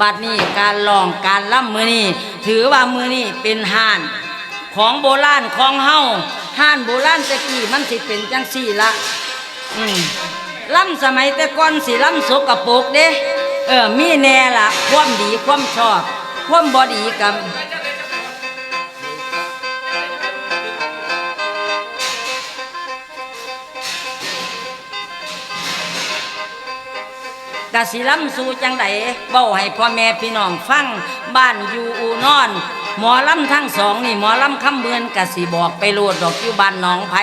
บัดนี้การลองการล่ำมือนี่ถือว่ามือนี่เป็นห่าน ของโบราณของเฮาห่านโบราณตะกี้มันสิเป็นจังสี่ละอืมล่ำสมัยแต่ก่อนสิล่ำสกปรกเด้เออมีแน่ละความดีความชอบ ความบอดีกับ กะสิล้ำสู่จังไดเบ้าให้พ่อแม่พี่น้องฟังบ้านอยู่อูนอน หมอลำทั้งสองนี่หมอลำคำเบือนกะสิบอกไปโลดดอกอยู่บ้านหนองไผ่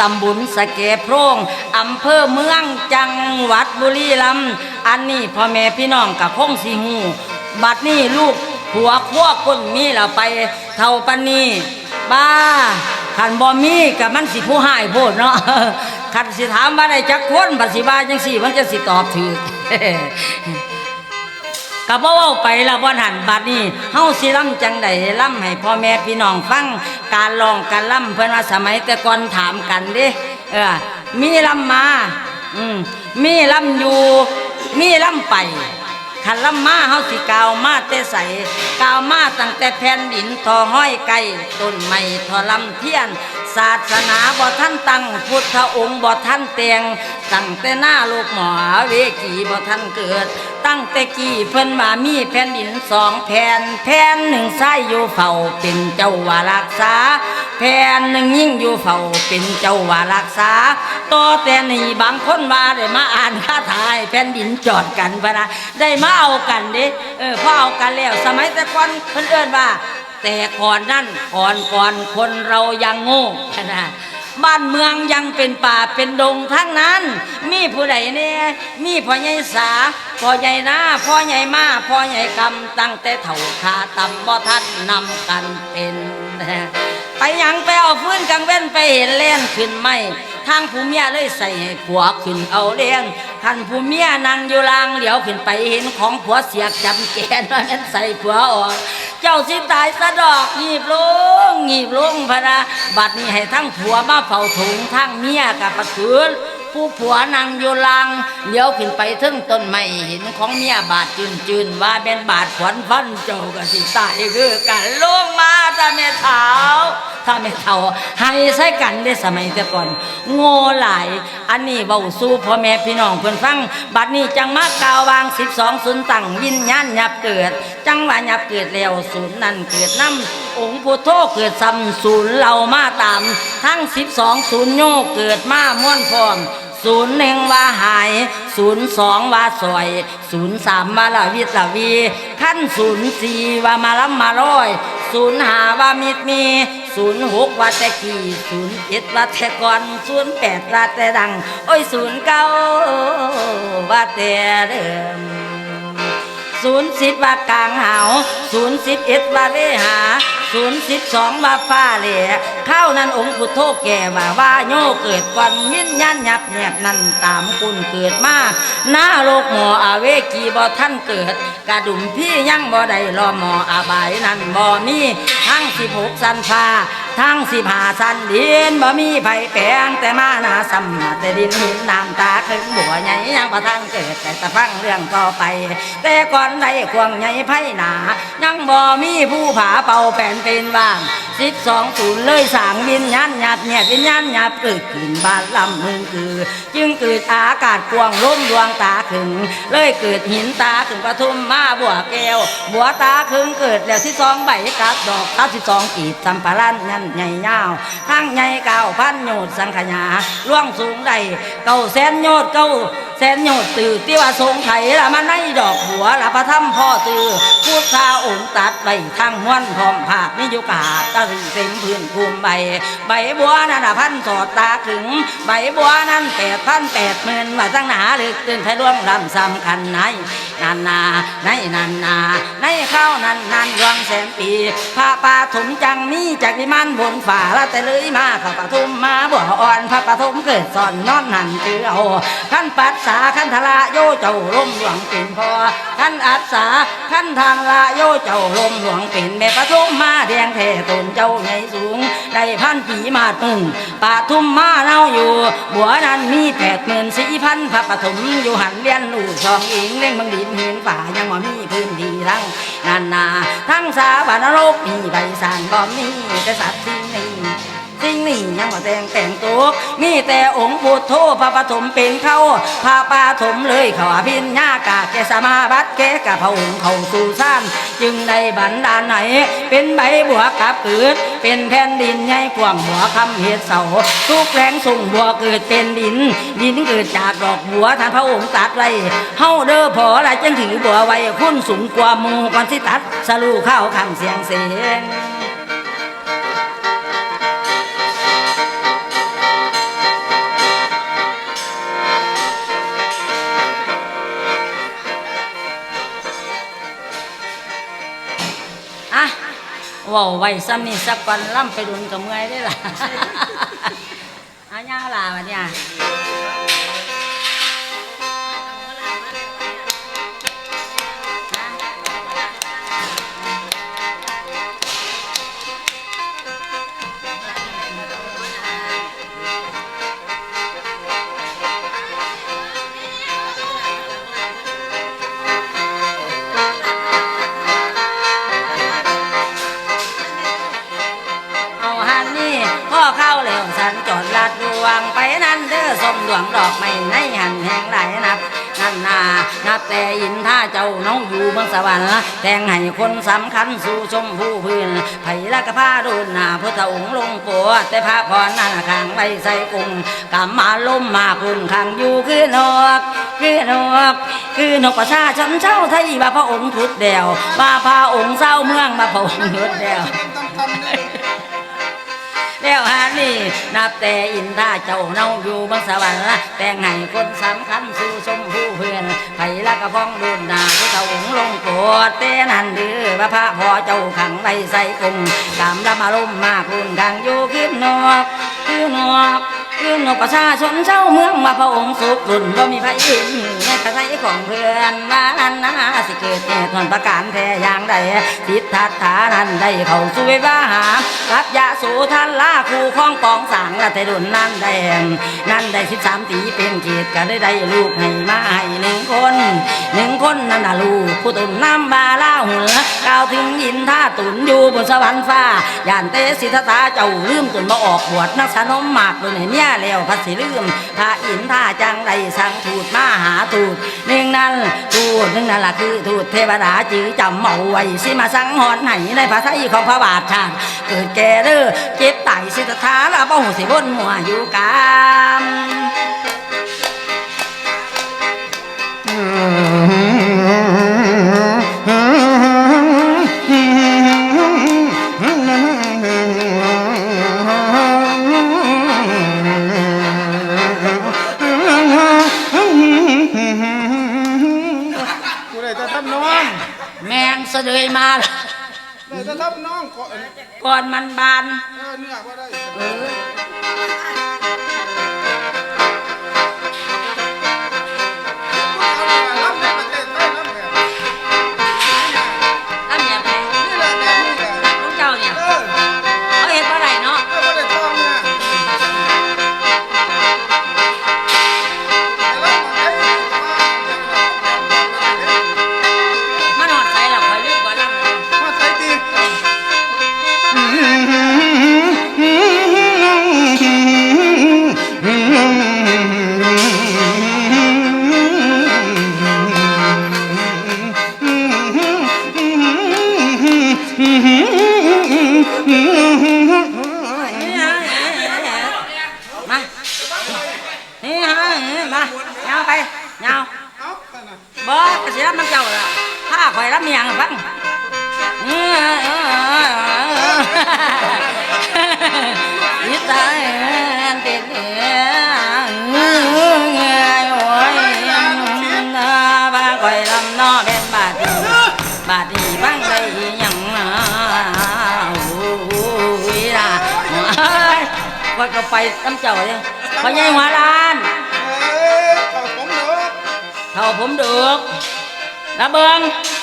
ตำบุญสะเกโพรงอำเภอเมืองจังหวัดบุรีรัมย์อันนี้พ่อแม่พี่น้องกะคงสิหูบัดนี้ลูกหัวขั้วคนมีแล้วไปเท่าปันนี้บ้าขันบ่มีกับมันสิผู้หายโพดเนาะขันสิถามว่าได้จักคนบัดสิว่าจังสี่ มันจะสิตอบถือ ก็บ่เว้าไปละบ่หันบัดนี้เฮาสิล่ำจังใดล่ำให้พ่อแม่พี่น้องฟังการลองการล่ำเพิ่นว่าสมัยแต่ก่อนถามกันเด้เออมีล่ำมาอืมมีล่ำอยู่ มีล่ำไปขันล่ำมาเฮาสิกาวมาแต่ใสกาวมาตั้งแต่แผ่นดินทอห้อยไก่ต้นไม้ทอลำเทียน ศาสนาบ่ท่านตั้งพุทธองค์บ่ท่านเตียงตั้งแต่หน้าลูกหมอเวกีบ่ท่านเกิด ตั้งแต่กี้เพิ่นมามีแผ่นดินสองแผ่นแผ่นหนึ่งใส่อยู่เฝ้าเป็นเจ้าว่ารักษาแผ่นหนึ่งยิ่งอยู่เฝ้าเป็นเจ้าว่ารักษาต่อแต่นี่บางคนว่าได้มาอ่านคาถาแผ่นดินจอดกันพะนะได้มาเอากันเด้เออพอเอากันแล้วสมัยแต่ก่อนเพิ่นเอิ้นว่า แต่ก่อนนั่นก่อนก่อนคนเรายังโง่นะบ้านเมืองยังเป็นป่าเป็นดงทั้งนั้น มีผู้ใดเนี่ยมีพ่อใหญ่สาพ่อใหญ่นาพ่อใหญ่มาพ่อใหญ่กำตั้งแต่เถ่าขาตำบ่ทันนำกันเป็น ไปยังไปเอาฟื้นกลางเว้นไปเห็นเล่นขึ้นไม่ ทางผู้เมียเลยใส่ให้ผัวขึ้นเอาเลี้ยงคันผู้เมียนั่งอยู่ลางเดี๋ยวขึ้นไปเห็นของผัวเสียกจำแกนว่างั้นใส่ผัวออก เจ้าสิตายสะดอกหยีบลงหยีบลงพะนะบัดนี้ให้ทั้งผัวมาเฝ้าถุงทั้งเมียกับประตืนผู้ผัวนั่งอยู่ลางเดี๋ยวขึ้นไปถึงต้นไม้เห็นของเมียบาดจืนจืนว่าเป็นบาดขวัญฟันเจ้าก็สิตายคือกันลงมาถ้าแม่เท้า ถ้าแม่เท้าให้ใช้กันได้สมัยแต่ก่อน โง่หลาย อันนี้เบาสู้พ่อแม่พี่น้องเพิ่อนฟัง บัดนี้จังมากาววางสิบสองศูนย์ตั้งวิญญาณยับเกิด จังว่ายับเกิดแล้วศูนย์นั่นเกิดน้ำองค์พุทโธเกิดซ้ำศูนย์เรามาตาม ทั้งสิบสองศูนย์โยกเกิดมาม่วนพร้อมศูนย์หนึ่งว่าหายศูนย์สองว่าสวยศูนย์สามว่าละวิตละวีขั้นศูนย์สี่ว่ามาล้ำมาร้อย ศูนย์หาว่ามิดมีศูนย์หกว่าแต่กี่ศูนย์เจ็ดว่าแต่ก่อนศูนย์แปดว่าแต่ดัง โอ้ยศูนย์เก้าว่าแต่เดิม ศูนย์สิบว่ากลางหาวศูนย์สิบเอ็ดว่าเวหาศูนย์สิบสองว่าฟ้าเหล่ข้าวนั้นองค์พุทโธแก่ว่าว่าโยเกิดก่อนมินยันยับแนบนั่นตามกุณเกิดมาหน้าโลกหมออาเวกีบ่ท่านเกิด กระดุมพี่ยังบ่ได้รอหมออาบายนั่นบ่มีทั้งสิบหกสันฟ้า ทั้งสิบห้าสันดินบ่มีไผแปงแต่มาหนาสัมมาแต่ดินหินน้ำตาครึ่งบัวใหญ่ยังประทังเกิดแต่ตะฟังเรื่องต่อไป แต่ก่อนได้ควงใหญ่ไผหนา ยังบ่มีผู้ผาเป่าแผ่นเป็นว่างสิบสองศูนย์เลยสางวิญญาณหยาบเนี่ยวิญญาณหยาบเกิดขึ้นบานลำมืองคือ จึงเกิดอากาศกวงล้มดวงตาขึง เลยเกิดหินตาขึงปทุมมาบัวแก้ว บัวตาขึงเกิดแล้วที่สองใบกัดดอกกัดที่สองกีดสัมปารันยันใหญ่ยาวทั้งใหญ่เก้าพันโยดสังขยาล่วงสูงใดเก้าแสนโยดเก้าแสนโยดตื่ที่ว่าทรงไถละมันในดอกหัวละพระธรรมพ่อตื่อพูดข้า องค์ตัดใบทั้งม้วนพร้อมผาไม่ยุกาตะรึงเต็มพื้นภูมิใบ ใบบัวนั้นพันสอดตาถึง ใบบัวนั้นแปดพันแปดหมื่นว่าตั้งหนาลึกตื่นไทยร่วงลำสำคัญไหนนันนาในนันนา ในข้าวนันนันรวงแสนปีพระปาถุมจังมี จากนิมันบนฝ่าละแต่เลยมาข้าปทุมมาบัวอ่อนพระปฐมเกิดสอนนอนหันคือเอาขั้นปัสสาขั้นทละโยเจ้าลมหลวงเป็นพอขั้นอัศสาขั้นทางละโยเจ้าลมหลวงเป็นแม่ปทุมมาแดงแท่ตนเจ้าใหญ่สูงได้พันปีมาตุงปาทุ่มมาเน่าอยู่ บัวนั้นมีแปดหมื่นสี่พันพระปฐมอยู่หันเลี้ยนลูกสองอิงเล่งบังดินเห็นป่ายังบ่มีพื้นที่ทั้ง นานา ทั้งสาบานรกมีใบสานบ่มีแต่สัตว์ที่นี่ สิ่งนี้ยังบ่แต่งแต่งตัวมีแต่องค์พุทโธพระปฐมเป็นเขาพระปาถมเลยเขาอภิญญากาแกสมาบัติแกกับพระองค์เขาสู่ซ่านจึงในบันดาลไหน เป็นใบบัวกับเกิด เป็นแผ่นดินใหญ่กว้างหัวคำเฮ็ดเสาทุกแรงส่งบัวเกิดเป็นดิน ดินเกิดจากดอกบัวท่านพระองค์ตัดไว้เฮาเด้อพอละจังถือบัวไว้คุณสูงกว่ามูก่อนสิตัดสลูเข้าคำเสียงเสียง ว้าไว้ซ้ำนี่สักวันล่ำไปดุนกับเมื่อยได้ล่ะอาญาลาวะเนี่ย ดวงดอกไม้ในหันแห่งไหลนับนั่นนานับแต่อินท่าเจ้าน้องอยู่เมืองสวรรค์แต่งให้คนสำคัญสู่ชมผู้พื้นไผ่ละกะผ้าดูหน้าพุทธองค์ลงปวดแต่พระพรนั่นข้างไว้ใส่กุงกำมาล้มมาพุ่นข้างอยู่คือนกคือนกคือนกประชาชนเช่าไทยว่าพระองค์ทุดเดียวว่าพระองค์เศร้าเมืองมาพระองค์ทุดเดียว แล้วหานี่นับแต่อินท่าเจ้าเนาอยู่บางสวรรค์ละแต่งให้คนสำคัญสู่ชมผู้เพื่อนไผ่ละกระพองดุนนาผู้เฒ่าองลงโปรดเต้นันเดือว่าพระพอเจ้าขังไว้ใส่กุมกามละมาลมมากรุนดังอยู่ขึ้นนอกขึ้นนอกขึ้นนกประชาชนเช่าเมืองมาพระองค์สุขรุ่นบ่มีไผเห็นใน กระไสของเพื่อนว่านั้นนะสิเกิดเหตุทนประการแท้อย่างใดทิศทัศฐานันได้เข้าสู่วิวาหารับยาสูทันลาคู่ข้องปองสางละแต่ดุนนั่นแดงนั่นได้สิบสามตีเป็นเกียรติก็ได้ได้ลูกให้มาให้หนึ่งคนหนึ่งคนนั่นน่ะลูกผู้ตุนน้ำบาลาหัวกล่าวถึงยินท่าตุนอยู่บนสวรรค์ฟ้าย่านเตสิทธาเจ้าลืมตุนมาออกบวชนักสนมหมากเลยเนี่ยแล้วพัดสิลืมพระอินท่าจังใดสังทูตมาหาทูตหนึ่งนั้นทูตหนึ่งนั่นล่ะคือทูตเทวดาจือจำเอาไว้สิมาสังหอนให้ในภาษาอีของพระบาทชาติเกิดแก่เด้อเจ็บไตสิทธาละบ่หูสิบนหัวอยู่กาม ได้จะทำน้องแมงเสดยมาละได้จะทำน้องก่อนก่อนมันบานเออเนี่ยว่าได้เออ มาเงาไปเงาเอาแต่น่ะบ่กระเสียมันเจ้าละถ้าคอยรับเมียงฟังยิตายติดเอ๋โอ้ยบ้าคอยลำนอเป็นบาดนีบาดนีฟังได้ยังโอ้ยล่ะคอยก็ไปน้ำเจ้าเนี่ยพอใหญ่หัวล้าน เอ้ยเข